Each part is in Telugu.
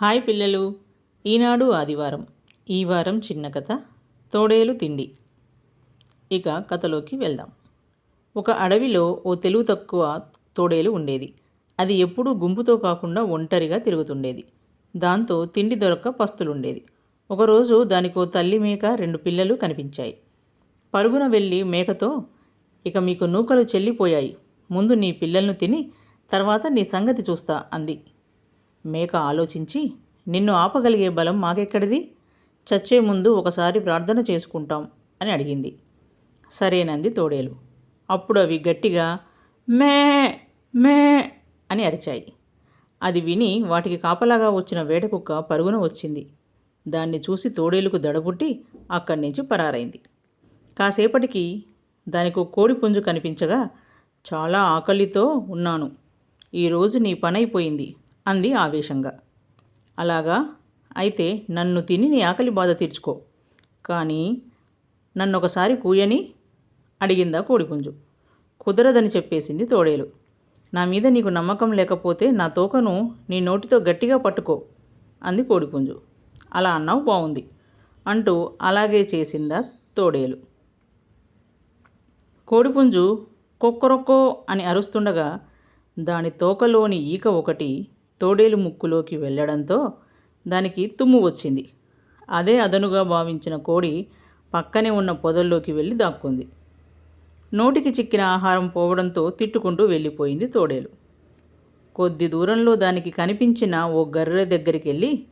హాయ్ పిల్లలు. ఈనాడు ఆదివారం. ఈ వారం చిన్న కథ తోడేలు తిండి. ఇక కథలోకి వెళ్దాం. ఒక అడవిలో ఓ తెలుగు తక్కువ తోడేలు ఉండేది. అది ఎప్పుడూ గుంపుతో కాకుండా ఒంటరిగా తిరుగుతుండేది. దాంతో తిండి దొరక్క పస్తులుండేది. ఒకరోజు దానికో తల్లి మేక రెండు పిల్లలు కనిపించాయి. పరుగున వెళ్ళి మేకతో ఇక మీకు నూకలు చెల్లిపోయాయి. ముందు నీ పిల్లలను తిని తర్వాత నీ సంగతి చూస్తా అంది. మేక ఆలోచించి నిన్ను ఆపగలిగే బలం మాకెక్కడిది? చచ్చే ముందు ఒకసారి ప్రార్థన చేసుకుంటాం అని అడిగింది. సరేనంది తోడేలు. అప్పుడు అవి గట్టిగా మే మే అని అరిచాయి. అది విని వాటికి కాపలాగా వచ్చిన వేటకుక్క పరుగున వచ్చింది. దాన్ని చూసి తోడేలుకు దడబుట్టి అక్కడి నుంచి పరారైంది. కాసేపటికి దానికి ఓ కోడి పుంజు కనిపించగా చాలా ఆకలితో ఉన్నాను. ఈరోజు నీ పనైపోయింది. అంది ఆవేశంగా. అలాగా? అయితే నన్ను తిని నీ ఆకలి బాధ తీర్చుకో. కానీ నన్ను ఒకసారి కూయని? అడిగిందా కోడిపుంజు. కుదరదని చెప్పేసింది తోడేలు. నా మీద నీకు నమ్మకం లేకపోతే నా తోకను నీ నోటితో గట్టిగా పట్టుకో అంది కోడిపుంజు. అలా అన్నావు బాగుంది అంటూ అలాగే చేసిందా తోడేలు. కోడిపుంజు కొక్కరొక్కో అని అరుస్తుండగా దాని తోకలోని ఈక ఒకటి తోడేలు ముక్కులోకి వెళ్ళడంతో దానికి తుమ్ము వచ్చింది. అదే అదనుగా భావించిన కోడి పక్కనే ఉన్న పొదల్లోకి వెళ్ళి దాక్కుంది. నోటికి చిక్కిన ఆహారం పోవడంతో తిట్టుకుంటూ వెళ్ళిపోయింది తోడేలు. కొద్ది దూరంలో దానికి కనిపించిన ఓ గర్రె దగ్గరికి వెళ్ళి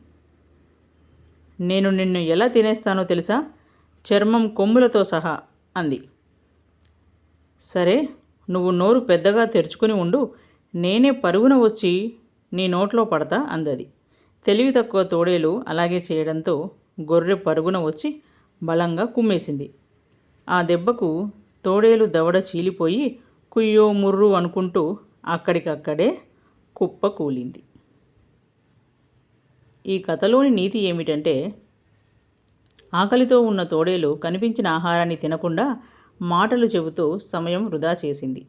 నేను నిన్ను ఎలా తినేస్తానో తెలుసా? చర్మం కొమ్ములతో సహా అంది. సరే నువ్వు నోరు పెద్దగా తెరుచుకుని ఉండు. నేనే పరుగున వచ్చి నీ నోట్లో పడతా అందది తెలివి తక్కువ తోడేలు అలాగే చేయడంతో గొర్రె పరుగున వచ్చి బలంగా కుమ్మేసింది. ఆ దెబ్బకు తోడేలు దవడ చీలిపోయి కుయ్యో ముర్రు అనుకుంటూ అక్కడికక్కడే కుప్ప కూలింది. ఈ కథలోని నీతి ఏమిటంటే ఆకలితో ఉన్న తోడేలు కనిపించిన ఆహారాన్ని తినకుండా మాటలు చెబుతూ సమయం వృధా చేసింది.